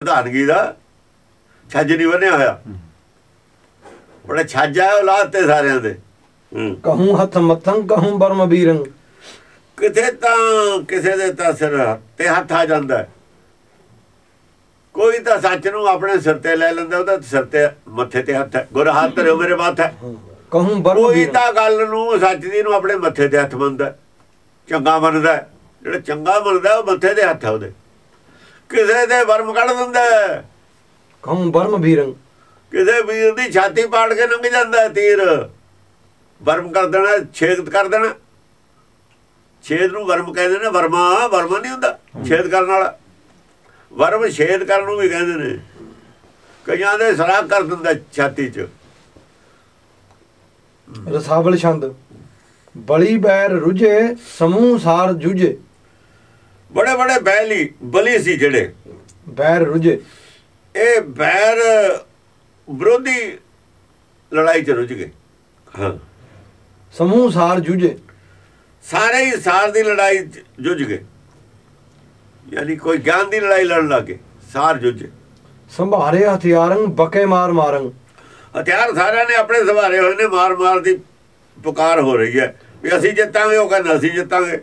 ਪ੍ਰਧਾਨਗੀ ਦਾ ਛੱਜ ਨਹੀਂ ਬੰਨਿਆ ਹੋਇਆ। ਬੜਾ ਛੱਜ ਆ ਔਲਾਦ ਤੇ ਸਾਰਿਆਂ ਦੇ। ਹੂੰ। ਕਹੂੰ ਹੱਥ ਮੱਥੰ ਕਹੂੰ ਬਰਮ ਬੀਰੰ। ਕਿਤੇ ਤਾਂ ਕਿਸੇ ਦੇ ਤਾਂ ਸਿਰ ਤੇ ਹੱਥ ਆ ਜਾਂਦਾ। ਹੈ। ਕੋਈ ਤਾਂ ਸੱਚ ਨੂੰ ਆਪਣੇ ਸਿਰ ਤੇ ਲੈ ਲੈਂਦਾ ਉਹਦਾ ਸਿਰ ਤੇ ਮੱਥੇ ਤੇ ਹੱਥ ਹੈ। ਗੁਰ ਹੱਥ ਧਰਿਓ ਮੇਰੇ ਮਾਥੇ ਕਹੂੰ ਬਰਮ ਕੋਈ ਤਾਂ ਗੱਲ ਨੂੰ ਸੱਚ ਦੀ ਨੂੰ ਆਪਣੇ ਮੱਥੇ ਤੇ ਹੱਥ ਮੰਨਦਾ ਹੈ। ਚੰਗਾ ਮੰਨਦਾ। ਹੈ। ਜਿਹੜਾ ਚੰਗਾ ਮੰਨਦਾ ਉਹ ਮੱਥੇ ਤੇ ਹੱਥ ਹੈ ਉਹਦੇ। ਕਿਸੇ ਦੇ ਵਰਮ ਕੱਢ ਦਿੰਦਾ ਹੈ। ਕਹੂੰ ਬਰਮ ਬੀਰੰ ਕਿਸੇ ਵੀਰ ਦੀ ਛਾਤੀ ਪਾੜ ਕੇ ਲੰਘ ਜਾਂਦਾ ਤੀਰ। ਵਰਮ ਕਰ ਦੇਣਾ ਛੇਦ ਕਰ ਦੇਣਾ। ਛੇਦ ਨੂੰ ਵਰਮ ਕਹਿੰਦੇ ਨੇ ਵਰਮਾ ਵਰਮਾ ਨਹੀਂ ਹੁੰਦਾ ਛੇਦ ਕਰਨ ਵਾਲਾ। ਵਰਮ ਛੇਦ ਕਰਨ ਨੂੰ ਵੀ ਕਹਿੰਦੇ ਨੇ। ਕਈਆਂ ਦੇ ਸਰਾਗ ਕਰ ਦਿੰਦਾ ਛਾਤੀ 'ਚ। ਰਸਾਵਲ ਛੰਦ। ਬਲੀ ਬੈਰ ਰੁਝੇ ਸਮੂਹ ਸਾਰ ਜੁਝੇ। ਬੜੇ ਬੜੇ ਬੈਲੀ ਬਲੀ ਸੀ ਜਿਹੜੇ। ਬੈਰ ਰੁਝੇ। ਇਹ ਬੈਰ ਵਿਰੋਧੀ ਲੜਾਈ 'ਚ ਰੁੱਝ ਗਏ। ਹਾਂ। ਸਮੂਹ ਸਾਰ ਜੁਝੇ। ਸਾਰੇ ਹੀ ਸਾਰ ਦੀ ਲੜਾਈ ਜੁੱਝ ਗਏ। ਯਾਨੀ ਕੋਈ ਗਿਆਨ ਦੀ ਲੜਾਈ ਲੜਨ ਲੱਗੇ ਸਾਰ ਜੁੱਝ। ਸੰਭਾਰੇ ਹਥਿਆਰੰ ਬਕੇ ਮਾਰ ਮਾਰੰ ਹਥਿਆਰ ਸਾਰਿਆਂ ਨੇ ਆਪਣੇ ਸਵਾਰੇ ਹੋਏ ਨੇ ਮਾਰ ਮਾਰ ਦੀ ਪੁਕਾਰ ਹੋ ਰਹੀ ਹੈ। ਵੀ ਅਸੀਂ ਜਿੱਤਾਂਗੇ ਉਹ ਕਹਿੰਦਾ ਅਸੀਂ ਜਿੱਤਾਂਗੇ।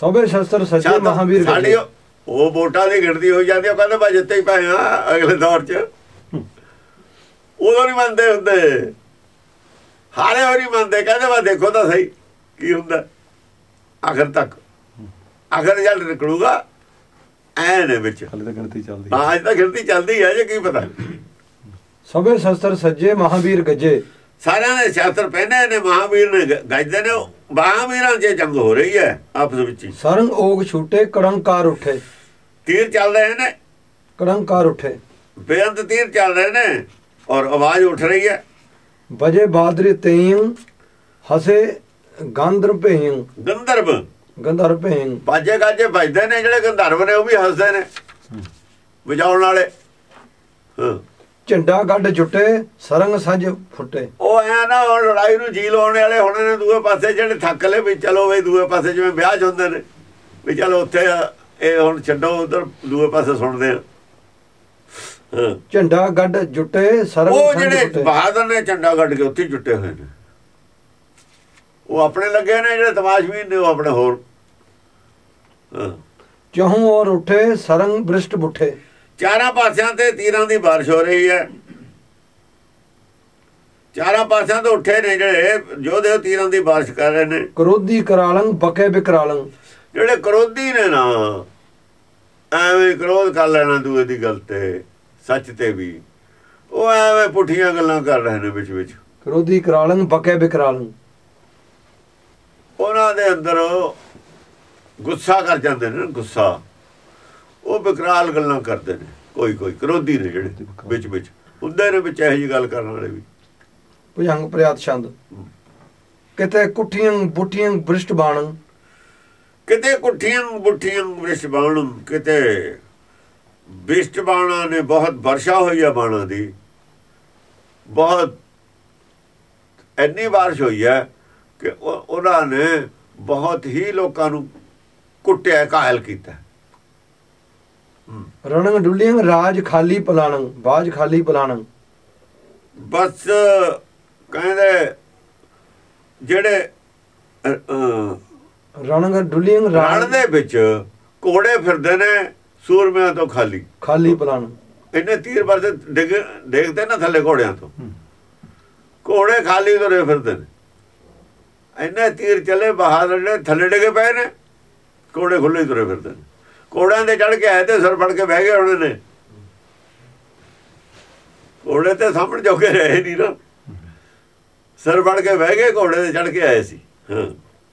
ਸਭੇ ਸ਼ਸਤਰ ਸੱਜੇ ਸ਼ਾਇਦ ਮਹਾਵੀਰ ਸਾਡੀ। ਉਹ- ਵੋਟਾਂ ਦੀ ਗਿਣਤੀ ਹੋਈ ਜਾਂਦੀ ਆ, ਉਹ ਕਹਿੰਦੇ ਬਾ ਜਿੱਤੇ ਹੀ ਪਏ ਆ ਅਗਲੇ ਦੌਰ 'ਚ। ਉਦੋਂ ਨਹੀਂ ਮੰਨਦੇ ਹੁੰਦੇ। ਹਾਰੇ ਹੋ ਨਹੀਂ ਮੰਨਦੇ ਕਹਿੰਦੇ ਬਾ ਦੇਖੋ ਤਾਂ ਸਹੀ ਕੀ ਹੁੰਦਾ। ਆਖਰ ਤੱਕ। ਆਖਰ ਰਿਜ਼ਲਟ ਨਿਕਲੂਗਾ ਐ ਨੇ ਵਿੱਚ। ਹਲੇ ਤਾਂ ਗਿਣਤੀ ਚੱਲਦੀ ਹਾਂ। ਅੱਜ ਤਾਂ ਗਿਣਤੀ ਚੱਲਦੀ ਹੈ ਜੇ ਕੀ ਪਤਾ। ਸਭੇ ਸ਼ਸਤਰ ਸੱਜੇ ਮਹਾਵੀਰ ਗੱਜੇ। ਸਾਰਿਆਂ ਨੇ ਸ਼ਾਸਤਰ ਪਹਿਨੇ ਨੇ ਮਹਾਵੀਰ ਨੇ ਗੱਜਦੇ ਨੇ ਮਹਾਵੀਰਾਂ 'ਚ ਜੰਗ ਹੋ ਰਹੀ ਹੈ ਆਪਸ ਵਿੱਚ ਹੀ। ਸਰੰਗ ਓਗ ਛੂਟੇ ਕੜੰਕਾਰ ਉੱਠੇ। ਤੀਰ ਚੱਲ ਰਹੇ ਨੇ। ਕੜੰਕਾਰ ਉੱਠੇ। ਬੇਅੰਤ ਤੀਰ ਚੱਲ ਰਹੇ ਨੇ ਔਰ ਆਵਾਜ਼ ਉੱਠ ਰਹੀ ਹੈ। ਬਜੇ ਬਾਦਰੀ ਤੇਇੰ ਹਸੇ ਗੰਧਰ ਭੇਇੰ ਗੰਧਰਵ। ਗੰਧਰ ਭੇਇੰ ਬਾਜੇ ਗਾਜੇ ਵੱਜਦੇ ਨੇ ਜਿਹੜੇ ਗੰਧਰਵ ਨੇ ਉਹ ਵੀ ਹੱਸਦੇ ਨੇ। ਵਜਾਉਣ ਵਾਲੇ। ਹਾਂ। ਝੰਡਾ ਗੱਡ ਜੁੱਟੇ ਸਰੰਗ ਸੱਜ ਫੁੱਟੇ। ਉਹ ਐ ਨਾ ਹੁਣ ਲੜਾਈ ਨੂੰ ਜੀ ਲਾਉਣ ਵਾਲੇ ਹੋਣੇ ਨੇ ਦੂਏ ਪਾਸੇ ਜਿਹੜੇ ਥੱਕ ਲਏ ਵੀ ਚਲੋ ਵੀ ਦੂਏ ਪਾਸੇ ਜਿਵੇਂ ਵਿਆਹ ਹੁੰਦੇ ਨੇ ਵੀ ਚਲੋ ਉੱਥੇ ਇਹ ਹੁਣ ਛੱਡੋ ਉਧਰ ਦੂਏ ਪਾਸੇ ਸੁਣਦੇ ਆ। ਝੰਡਾ ਗੱਡ ਜੁੱਟੇ ਸਰੰਗ ਉਹ ਜਿਹੜੇ ਬਹਾਦਰ ਨੇ ਝੰਡਾ ਕੱਢ ਕੇ ਉੱਥੇ ਜੁੱਟੇ ਹੋਏ ਨੇ। ਉਹ ਆਪਣੇ ਲੱਗੇ ਨੇ ਜਿਹੜੇ ਤਮਾਸ਼ਬੀਨ ਨੇ ਉਹ ਆਪਣੇ ਹੋਰ। ਚਹੂ ਔਰ ਉੱਠੇ ਸਰੰਗ ਬ੍ਰਿਸ਼ਟ ਬੁੱਠੇ। ਚਾਰਾਂ ਪਾਸਿਆਂ ਤੇ ਤੀਰਾਂ ਦੀ ਬਾਰਿਸ਼ ਹੋ ਰਹੀ ਹੈ। ਚਾਰਾਂ ਪਾਸਿਆਂ ਤੋਂ ਉੱਠੇ ਨੇ ਜਿਹੜੇ ਉਹ ਤੀਰਾਂ ਦੀ ਬਾਰਿਸ਼ ਕਰ ਰਹੇ ਨੇ। ਕਰੋਧੀ ਕਰਾਲੰ ਬਕੇ ਬਿਕਰਾਲੰ। ਜਿਹੜੇ ਕਰੋਧੀ ਨੇ ਨਾ ਐਵੇਂ ਕਰੋਧ ਕਰ ਲੈਣਾ ਦੂਏ ਦੀ ਗੱਲ ਤੇ ਸੱਚ ਤੇ ਵੀ। ਉਹ ਐਵੇਂ ਪੁੱਠੀਆਂ ਗੱਲਾਂ ਕਰ ਰਹੇ ਨੇ ਵਿੱਚ ਵਿੱਚ। ਕਰੋਧੀ ਕਰਾਲੰ ਬਕੇ ਬਿਕਰਾਲੰ। ਉਹਨਾਂ ਦੇ ਅੰਦਰ ਗੁੱਸਾ ਕਰ ਜਾਂਦੇ ਨਾ, ਗੁੱਸਾ। ਉਹ ਬਕਰਾਲ ਗੱਲਾਂ ਕਰਦੇ ਨੇ। ਕੋਈ ਕੋਈ ਕਰੋਧੀ ਨੇ ਜਿਹੜੇ ਵਿੱਚ ਵਿੱਚ। ਹੁੰਦੇ ਨੇ ਵਿੱਚ ਇਹੋ ਜਿਹੀ ਗੱਲ ਕਰਨ ਵਾਲੇ ਵੀ। ਭੁਜੰਗ ਪ੍ਰਿਆਤ ਛੰਦ। ਕਿਤੇ ਕੁੱਠੀਆਂ ਬੁੱਠੀਆਂ ਬ੍ਰਿਸ਼ਟ ਬਾਣੰ ਕਿਤੇ ਕੁੱਠੀਆਂ ਬੁੱਠੀਆਂ ਬ੍ਰਿਸ਼ ਬਾਣਮ ਕਿਤੇ ਬਿਸ਼ਟ ਬਾਣਾ ਨੇ ਬਹੁਤ ਵਰਸ਼ਾ ਹੋਈ ਆ ਬਾਣਾ ਦੀ। ਬਹੁਤ ਇੰਨੀ ਬਾਰਿਸ਼ ਹੋਈ ਹੈ ਕਿ ਉਹ- ਉਹਨਾਂ ਨੇ ਬਹੁਤ ਹੀ ਲੋਕਾਂ ਨੂੰ ਕੁੱਟਿਆ ਕਾਇਲ ਕੀਤਾ। ਰਣੰਗ ਡੁੱਲੀਆਂ ਰਾਜ ਖਾਲੀ ਪਲਾਣੰ ਬਾਜ ਖਾਲੀ ਪਲਾਣੰ। ਬਸ ਕਹਿੰਦੇ ਜਿਹੜੇ ਰਣੰਗ ਡੁੱਲੀਆਂ ਰਣ ਦੇ ਵਿੱਚ ਘੋੜੇ ਫਿਰਦੇ ਨੇ ਸੂਰਮਿਆਂ ਤੋਂ ਖਾਲੀ। ਖਾਲੀ ਪਲਾਣੰ। ਇੰਨੇ ਤੀਰ ਵਰਦੇ ਡਿੱਗ ਦੇਖਦੇ ਨਾ ਥੱਲੇ ਘੋੜਿਆਂ ਤੋਂ। ਘੋੜੇ ਖਾਲੀ ਤੁਰੇ ਫਿਰਦੇ ਨੇ। ਇੰਨੇ ਤੀਰ ਚੱਲੇ ਜਿਹੜੇ ਥੱਲੇ ਡਿੱਗੇ ਪਏ ਨੇ ਘੋੜੇ ਖੁੱਲੇ ਤੁਰੇ ਫਿਰਦੇ ਨੇ। ਘੋੜਿਆਂ ਦੇ ਚੜ ਕੇ ਆਏ ਤੇ ਸਿਰ ਫੜ ਕੇ ਬਹਿ ਗਏ ਉਹਨਾਂ ਨੇ। ਘੋੜੇ ਤੇ ਸਾਹਮਣੇ ਜੋਗੇ ਰਹੇ ਨਹੀਂ ਨਾ। ਸਿਰ ਫੜ ਕੇ ਬਹਿ ਗਏ ਘੋੜੇ ਤੇ ਚੜ ਕੇ ਆਏ ਸੀ। ਹਾਂ।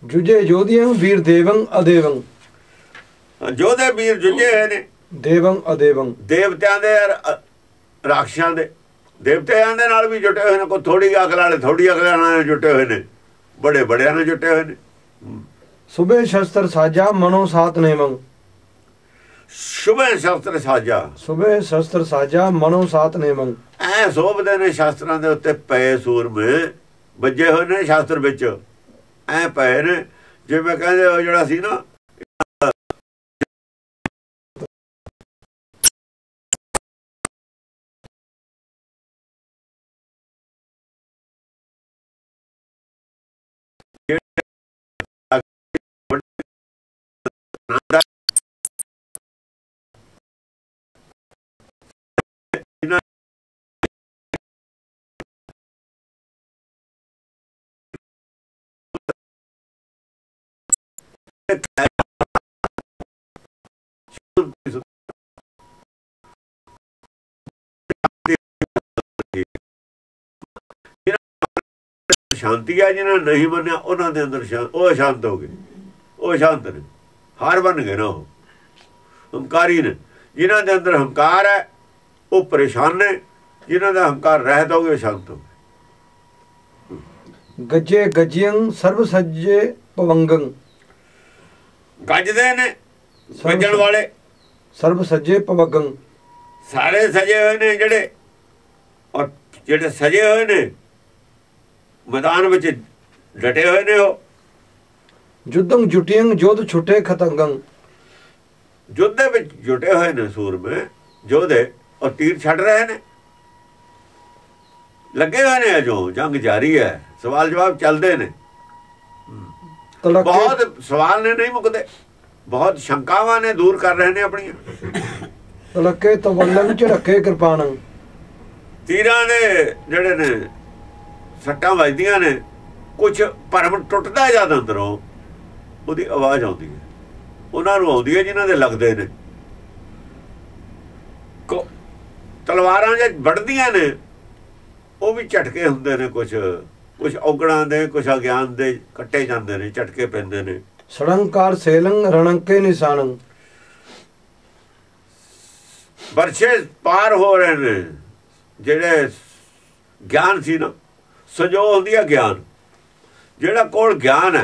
ਜੁਜੇ ਜੋਧੀਆਂ ਵੀਰ ਦੇਵੰ ਅਦੇਵੰ ਜੋਧੇ ਵੀਰ ਜੁਝੇ ਹੋਏ ਨੇ। ਦੇਵੰ ਅਦੇਵੰ ਦੇਵਤਿਆਂ ਦੇ ਰਾਖਸ਼ਾਂ ਦੇ। ਦੇਵਤਿਆਂ ਦੇ ਨਾਲ ਵੀ ਜੁਟੇ ਹੋਏ ਨੇ ਕੋਈ ਥੋੜੀ ਅਕਲ ਵਾਲੇ ਥੋੜੀ ਅਕਲ ਨਾਲ ਜੁਟੇ ਹੋਏ ਨੇ। ਬੜੇ ਬੜਿਆਂ ਨਾਲ ਜੁਟੇ ਹੋਏ ਨੇ। ਸੁਬੇ ਸ਼ਸਤਰ ਸਾਜਾ ਮਨੋ ਸਾਤ ਨੇਵੰ ਸੁਬੇ ਸ਼ਸਤਰ ਸਾਜਾ। ਸੁਬੇ ਸ਼ਸਤਰ ਸਾਜਾ ਮਨੋ ਸਾਤ ਨੇ ਮੰਗ ਐ ਸੋਭਦੇ ਨੇ ਸ਼ਾਸਤਰਾਂ ਦੇ ਉੱਤੇ ਪਏ ਸੂਰਮੇ ਵੱਜੇ ਹੋਏ ਨੇ ਸ਼ਾਸਤਰ ਵਿੱਚ। ਐ ਪਏ ਨੇ ਜਿਵੇਂ ਕਹਿੰਦੇ ਉਹ ਜਿਹੜਾ ਸੀ ਨਾ ਸ਼ਾਂਤੀ ਆ, ਜਿਹਨਾਂ ਨਹੀਂ ਮੰਨਿਆ, ਉਹਨਾਂ ਦੇ ਅੰਦਰ ਉਹ ਸ਼ਾਂਤ ਹੋ ਗਏ। ਉਹ ਸ਼ਾਂਤ ਨੇ। ਹਾਰ ਬਣ ਗਏ ਨਾ ਉਹ। ਹੰਕਾਰੀ ਨੇ। ਜਿਨ੍ਹਾਂ ਦੇ ਅੰਦਰ ਹੰਕਾਰ ਹੈ, ਉਹ ਪਰੇਸ਼ਾਨ ਨੇ। ਜਿਨ੍ਹਾਂ ਦਾ ਹੰਕਾਰ ਰਹਿਤ ਹੋ ਗਏ ਸ਼ਾਂਤ ਹੋ ਗਏ। ਗੱਜੇ ਗੱਜਿਯੰ ਸਰਬ ਸੱਜੇ ਪਵੰਗੰ। ਗੱਜਦੇ ਨੇ ਗੱਜਣ ਵਾਲੇ। ਸਰਬ ਸੱਜੇ ਪਵਗੰ ਸਾਰੇ ਸਜੇ ਹੋਏ ਨੇ ਜਿਹੜੇ ਔਰ ਜਿਹੜੇ ਸਜੇ ਹੋਏ ਨੇ ਮੈਦਾਨ ਵਿੱਚ ਡਟੇ ਹੋਏ ਨੇ ਉਹ। ਜੁਦੰ ਜੁਟਿਯੰ ਜੋਧ ਛੁਟੇ ਖਤੰਗੰ। ਦੇ ਵਿੱਚ ਜੁਟੇ ਹੋਏ ਨੇ ਸੂਰਮੇ ਯੋਧੇ ਔਰ ਤੀਰ ਛੱਡ ਰਹੇ ਨੇ। ਲੱਗੇ ਹੋਏ ਨੇ ਅਜੋ ਜੰਗ ਜਾਰੀ ਹੈ। ਸਵਾਲ ਜਵਾਬ ਚੱਲਦੇ ਨੇ। ਬਹੁਤ ਸਵਾਲ ਨੇ ਨਹੀਂ ਮੁੱਕਦੇ। ਬਹੁਤ ਸ਼ੰਕਾਵਾਂ ਨੇ ਦੂਰ ਕਰ ਰਹੇ ਨੇ ਆਪਣੀਆਂ। ਤੜਕੇ ਤਵੱਲੰ ਝੜਕੇ ਕਿਰਪਾਨੰ। ਤੀਰਾਂ ਦੇ ਜਿਹੜੇ ਨੇ ਸੱਟਾਂ ਵੱਜਦੀਆਂ ਨੇ ਕੁਝ ਭਰਮ ਟੁੱਟਦਾ ਜਦ ਅੰਦਰੋਂ ਉਹਦੀ ਆਵਾਜ਼ ਆਉਂਦੀ ਹੈ। ਉਹਨਾਂ ਨੂੰ ਆਉਂਦੀ ਹੈ ਜਿਨ੍ਹਾਂ ਦੇ ਲੱਗਦੇ ਨੇ। ਤਲਵਾਰਾਂ ਜੇ ਵੱਢਦੀਆਂ ਨੇ ਉਹ ਵੀ ਝਟਕੇ ਹੁੰਦੇ ਨੇ ਕੁਝ ਕੁਝ ਔਗਣਾਂ ਦੇ ਕੁਝ ਅਗਿਆਨ ਦੇ ਕੱਟੇ ਜਾਂਦੇ ਨੇ ਝਟਕੇ ਪੈਂਦੇ ਨੇ। ਸੜੰਕਾਰ ਸੇਲੰ ਰਣੰਕੇ ਨਿਸ਼ਾਨੰ। ਵਰਸ਼ੇ ਪਾਰ ਹੋ ਰਹੇ ਨੇ। ਜਿਹੜੇ ਗਿਆਨ ਸੀ ਨਾ ਸਜੋ ਹੁੰਦੀ ਹੈ ਗਿਆਨ। ਜਿਹੜਾ ਕੋਲ ਗਿਆਨ ਹੈ